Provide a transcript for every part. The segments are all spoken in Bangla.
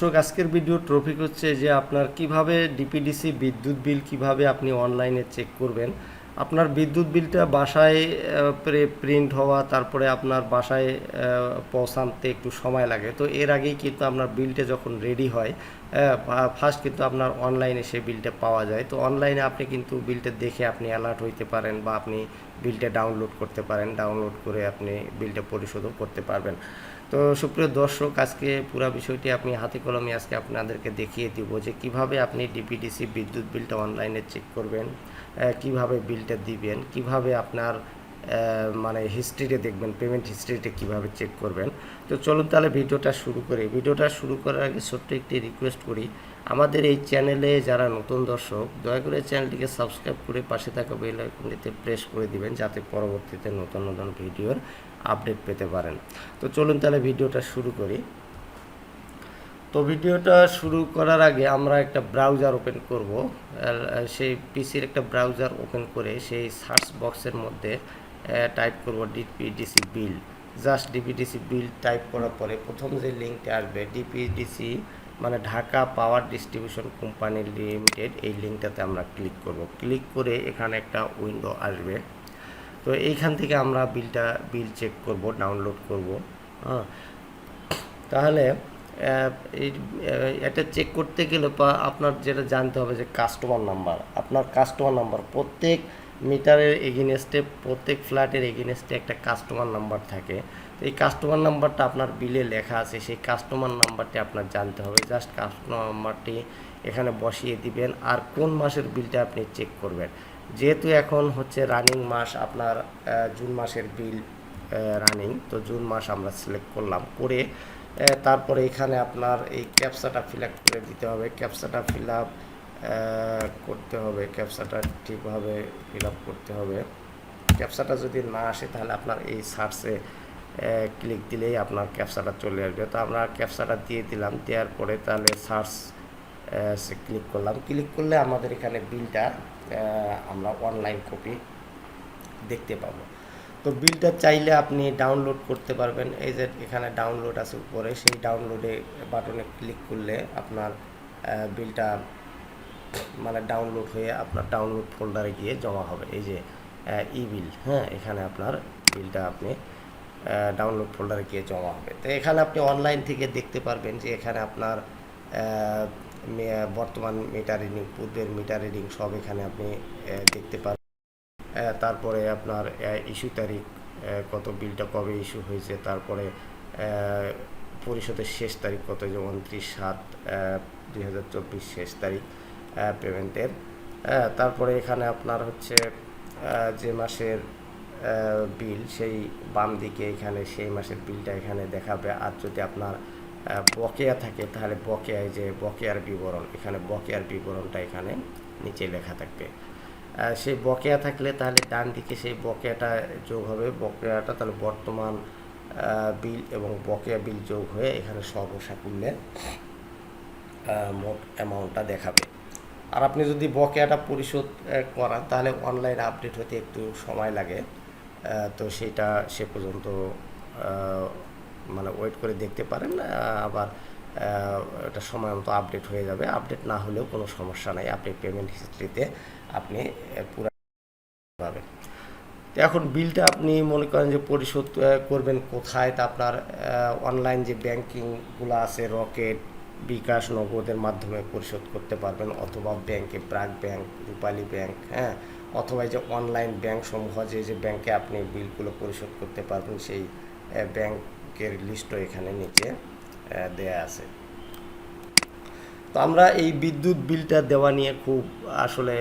দর্শক, আজকের ভিডিও ট্রফিক হচ্ছে যে আপনার কীভাবে ডিপিডিসি বিদ্যুৎ বিল কীভাবে আপনি অনলাইনে চেক করবেন। আপনার বিদ্যুৎ বিলটা বাসায় প্রিন্ট হওয়া, তারপরে আপনার বাসায় পৌঁছানতে একটু সময় লাগে। তো এর আগেই কিন্তু আপনার বিলটা যখন রেডি হয় ফার্স্ট কিন্তু আপনার অনলাইনে সেই বিলটা পাওয়া যায়। তো অনলাইনে আপনি কিন্তু বিলটা দেখে আপনি অ্যালার্ট হইতে পারেন বা আপনি বিলটা ডাউনলোড করতে পারেন। ডাউনলোড করে আপনি বিলটা পরিশোধও করতে পারবেন। তো সুপ্রিয় দর্শক, আজকে পুরো বিষয়টি আপনি হাতে কলমে আজকে আপনাদেরকে দেখিয়ে দিব যে কীভাবে আপনি ডিপিডিসি বিদ্যুৎ বিলটা অনলাইনে চেক করবেন কীভাবে বিলটা দিবেন, কীভাবে আপনার মানে হিস্ট্রিতে দেখবেন পেমেন্ট হিস্ট্রিতে কীভাবে চেক করবেন। তো চলুন তাহলে ভিডিওটা শুরু করি। ভিডিওটা শুরু করার আগে ছোট্ট একটি রিকোয়েস্ট করি। আমাদের এই চ্যানেলে যারা নতুন দর্শক, দয়া করে চ্যানেলটিকে সাবস্ক্রাইব করে পাশে থাকা বেল আইকনটিতে প্রেস করে দিবেন, যাতে পরবর্তীতে নতুন নতুন ভিডিওর আপডেট পেতে পারেন। তো চলুন তাহলে ভিডিওটা শুরু করি। তো ভিডিওটা শুরু করার আগে আমরা একটা ব্রাউজার ওপেন করব। সেই পিসির একটা ব্রাউজার ওপেন করে সেই সার্চ বক্সের মধ্যে টাইপ করব DPDC bill just DPDC bill type করার পরে প্রথম যে লিঙ্কটা আসবে ডিপিডিসি মানে Dhaka power distribution company limited এই লিঙ্কটাতে আমরা ক্লিক করব। ক্লিক করে এখানে একটা উইন্ডো আসবে। তো এইখান থেকে আমরা বিলটা বিল চেক করব ডাউনলোড করব হ্যাঁ। তাহলে এটা চেক করতে গেলে আপনার যেটা জানতে হবে যে কাস্টমার নাম্বার আপনার কাস্টমার নাম্বার প্রত্যেক মিটারের এগেনস্টে প্রত্যেক ফ্ল্যাটের এগেনস্টে একটা কাস্টমার নাম্বার থাকে। তো এই কাস্টমার নাম্বারটা আপনার বিলে লেখা আছে, সেই কাস্টমার নাম্বারটি আপনার জানতে হবে। জাস্ট কাস্টমার নাম্বারটি এখানে বসিয়ে দিবেন আর কোন মাসের বিলটা আপনি চেক করবেন। যেহেতু এখন হচ্ছে রানিং মাস, আপনার জুন মাসের বিল রানিং তো জুন মাস আমরা সিলেক্ট করলাম। করে তারপরে এখানে আপনার এই ক্যাপসাটা ফিল করে দিতে হবে। ক্যাপসাটা ফিল আপ করতে হবে ক্যাপসাটা ঠিকভাবে ফিল আপ করতে হবে। ক্যাপসাটা যদি না আসে তাহলে আপনার এই সার্চে ক্লিক দিলেই আপনার ক্যাপসাটা চলে আসবে। তো আমরা ক্যাপসাটা দিয়ে দিলাম, দেওয়ার পরে তাহলে সার্চ ক্লিক করলাম। ক্লিক করলে আমাদের এখানে বিলটা আমরা অনলাইন কপি দেখতে পাবো। তো বিলটা চাইলে আপনি ডাউনলোড করতে পারবেন। এই যে এখানে ডাউনলোড আছে উপরে, সেই ডাউনলোডে বাটনে ক্লিক করলে আপনার বিলটা মানে ডাউনলোড হয়ে আপনার ডাউনলোড ফোল্ডারে গিয়ে জমা হবে। এই যে ই বিল হ্যাঁ এখানে আপনার বিলটা আপনি ডাউনলোড ফোল্ডারে গিয়ে জমা হবে। তো এখানে আপনি অনলাইন থেকে দেখতে পারবেন যে এখানে আপনার বর্তমান মিটার রিডিং পূর্বের মিটার রিডিং সব এখানে আপনি দেখতে পারবেন তারপরে আপনার ইস্যু তারিখ কত বিলটা কবে ইস্যু হয়েছে, তারপরে পরিশোধের শেষ তারিখ কত যে উনত্রিশ সাত দুই শেষ তারিখ। পেমেন্টের তারপরে এখানে আপনার হচ্ছে যে মাসের বিল সেই বাম দিকে এখানে সেই মাসের বিলটা এখানে দেখাবে। আর যদি আপনার বকেয়া থাকে তাহলে বকেয়ায় যে বকেয়ার বিবরণ এখানে বকেয়ার বিবরণটা এখানে নিচে লেখা থাকবে। সেই বকেয়া থাকলে তাহলে ডান দিকে সেই বকেয়াটা যোগ হবে। বকেয়াটা তাহলে বর্তমান বিল এবং বকেয়া বিল যোগ হয়ে এখানে সর্বসাকুল্যে আহ, মোট অ্যামাউন্টটা দেখাবে। আর আপনি যদি বকেয়াটা পরিশোধ করান, তাহলে অনলাইন আপডেট হতে একটু সময় লাগে। তো সেটা সে পর্যন্ত মানে ওয়েট করে দেখতে পারেন আবার এটা সময় মতো আপডেট হয়ে যাবে। আপডেট না হলেও কোনো সমস্যা নাই। আপনি পেমেন্ট হিস্ট্রিতে আপনি পুরা পাবেন। তো এখন বিলটা আপনি মনে করেন যে পরিশোধ করবেন কোথায়? তা আপনার অনলাইন যে ব্যাংকিংগুলো আছে, রকেট বিকাশ নগদের মাধ্যমে পরিশোধ করতে পারবেন, অথবা ব্যাংকে ব্রাক ব্যাংক, রূপালী ব্যাংক হ্যাঁ? অথবা যে অনলাইন ব্যাংক সমূহ যে যে ব্যাংকে আপনি বিলগুলো পরিশোধ করতে পারবেন, সেই ব্যাংকের লিস্টও এখানে নিচে দেয়া আছে। তো আমরা এই বিদ্যুৎ বিলটা দেওয়া নিয়ে খুব আসলে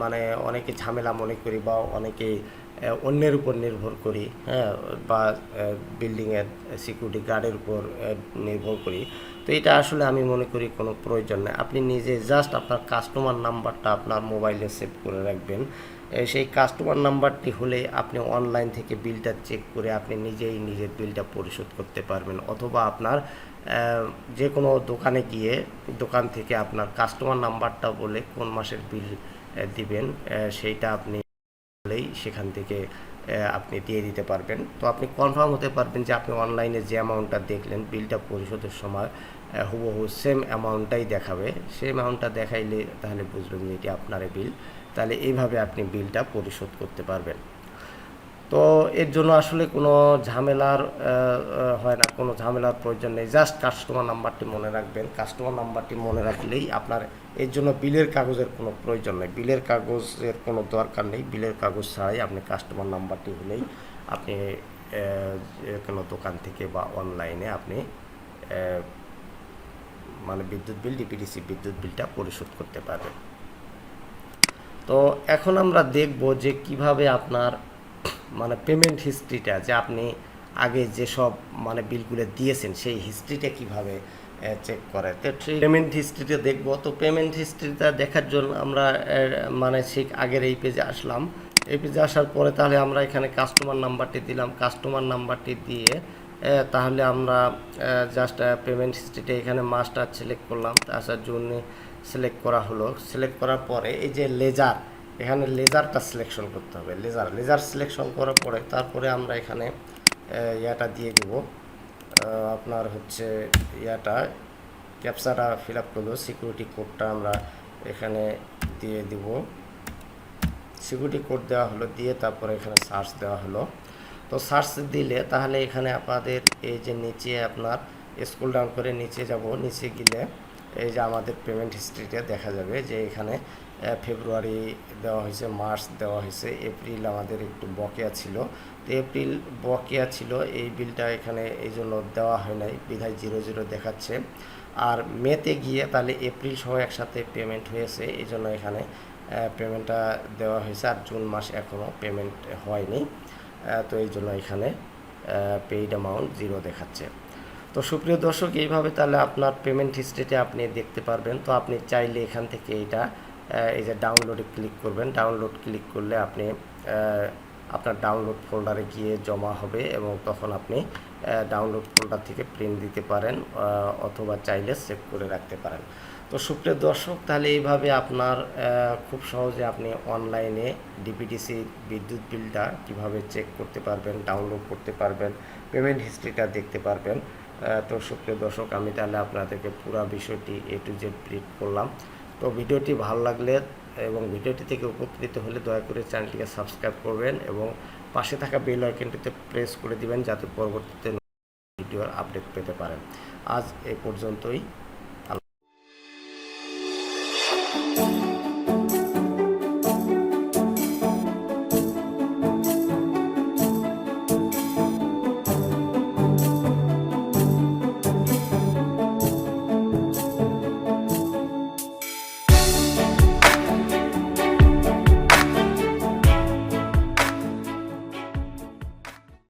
মানে অনেকে ঝামেলা মনে করি বা অনেকে অন্যের উপর নির্ভর করি হ্যাঁ? বা বিল্ডিংয়ের সিকিউরিটি গার্ডের উপর নির্ভর করি। তো এটা আসলে আমি মনে করি কোনো প্রয়োজন নেই। আপনি নিজে জাস্ট আপনার কাস্টমার নাম্বারটা আপনার মোবাইলে সেভ করে রাখবেন। সেই কাস্টমার নাম্বারটি হলে আপনি অনলাইন থেকে বিলটা চেক করে আপনি নিজেই নিজের বিলটা পরিশোধ করতে পারবেন। অথবা আপনার যে কোনো দোকানে গিয়ে দোকান থেকে আপনার কাস্টমার নাম্বারটা বলে কোন মাসের বিল দিবেন সেইটা আপনি বলেই সেখান থেকে আপনি দিয়ে দিতে পারবেন। তো আপনি কনফার্ম হতে পারবেন যে আপনি অনলাইনে যে অ্যামাউন্টটা দেখলেন বিলটা পরিশোধের সময় হুবহু সেম অ্যামাউন্টটাই দেখাবে। সেই অ্যামাউন্টটা দেখাইলে তাহলে বুঝবেন যে এটি আপনার বিল তাহলে এইভাবে আপনি বিলটা পরিশোধ করতে পারবেন। তো এর জন্য আসলে কোনো ঝামেলার হয় না, কোনো ঝামেলার প্রয়োজন নেই। জাস্ট কাস্টমার নাম্বারটি মনে রাখবেন। কাস্টমার নাম্বারটি মনে রাখলেই আপনার এর জন্য বিলের কাগজের কোনো প্রয়োজন নেই। বিলের কাগজের কোনো দরকার নেই। বিলের কাগজ ছাড়াই আপনি কাস্টমার নাম্বারটি হলেই আপনি কোনো দোকান থেকে বা অনলাইনে আপনি মানে বিদ্যুৎ বিল ডিপিডিসি বিদ্যুৎ বিলটা পরিশোধ করতে পারবেন। তো এখন আমরা দেখব যে কীভাবে আপনার মানে পেমেন্ট হিস্ট্রিটা যে আপনি আগে যেসব মানে বিলগুলো দিয়েছেন সেই হিস্ট্রিটা কীভাবে চেক করে তো পেমেন্ট হিস্ট্রিটা দেখব। তো পেমেন্ট হিস্ট্রিটা দেখার জন্য আমরা মানে ঠিক আগের এই পেজে আসলাম। এই পেজে আসার পরে তাহলে আমরা এখানে কাস্টমার নাম্বারটি দিলাম। কাস্টমার নাম্বারটি দিয়ে তাহলে আমরা জাস্ট পেমেন্ট হিস্ট্রিটা এখানে মাস্টার সিলেক্ট করলাম। তাছাড়া জন্য সিলেক্ট করা হলো। সিলেক্ট করার পরে এই যে লেজার এখানে লেজারটা সিলেকশন করতে হবে। লেজার লেজার সিলেকশন করার পরে তারপরে আমরা এখানে ইয়াটা দিয়ে দেব। আপনার হচ্ছে ইয়াটা ক্যাপসাটা ফিল আপ করল সিকিউরিটি কোডটা আমরা এখানে দিয়ে দিব। সিকিউরিটি কোড দেওয়া হলো, দিয়ে তারপরে এখানে সার্চ দেওয়া হলো। তো সার্চ দিলে তাহলে এখানে আপনাদের এই যে নিচে আপনার স্কুল ডাউন করে নিচে যাব। নিচে গেলে এই যে আমাদের পেমেন্ট হিস্ট্রিটা দেখা যাবে যে এখানে ফেব্রুয়ারি দেওয়া হয়েছে, মার্চ দেওয়া হয়েছে, এপ্রিল আমাদের একটু বকেয়া ছিল। তো এপ্রিল বকেয়া ছিল, এই বিলটা এখানে এই জন্য দেওয়া হয় নাই, বিধায় জিরো জিরো দেখাচ্ছে। আর মেতে গিয়ে তাহলে এপ্রিল সহ একসাথে পেমেন্ট হয়েছে, এই জন্য এখানে পেমেন্টটা দেওয়া হয়েছে, আর জুন মাস এখনও পেমেন্ট হয়নি। তো এই জন্য এখানে পেইড অ্যামাউন্ট জিরো দেখাচ্ছে। তো সুপ্রিয় দর্শক, এইভাবে তাহলে আপনার পেমেন্ট হিস্ট্রিতে আপনি দেখতে পারবেন। তো আপনি চাইলে এখান থেকে এটা এই যে ডাউনলোডে ক্লিক করবেন। ডাউনলোড ক্লিক করলে আপনি আপনার ডাউনলোড ফোল্ডারে গিয়ে জমা হবে এবং তখন আপনি ডাউনলোড ফোল্ডার থেকে প্রিন্ট দিতে পারেন অথবা চাইলে সেভ করে রাখতে পারেন। তো সুপ্রিয় দর্শক, তাহলে এইভাবে আপনার খুব সহজে আপনি অনলাইনে ডিপিডিসি বিদ্যুৎ বিলটা কীভাবে চেক করতে পারবেন ডাউনলোড করতে পারবেন পেমেন্ট হিস্ট্রিটা দেখতে পারবেন। তো সুপ্রিয় দর্শক, আমি তাহলে আপনাদেরকে পুরো বিষয়টি এ টু জেড ব্রিফ করলাম। তো ভিডিওটি ভালো লাগলে এবং ভিডিওটি থেকে উপকৃত হলে দয়া করে চ্যানেলটিকে সাবস্ক্রাইব করবেন এবং পাশে থাকা বেল আইকনটিতে প্রেস করে দিবেন যাতে পরবর্তীতে ভিডিওর আপডেট পেতে পারেন। আজ এ পর্যন্তই।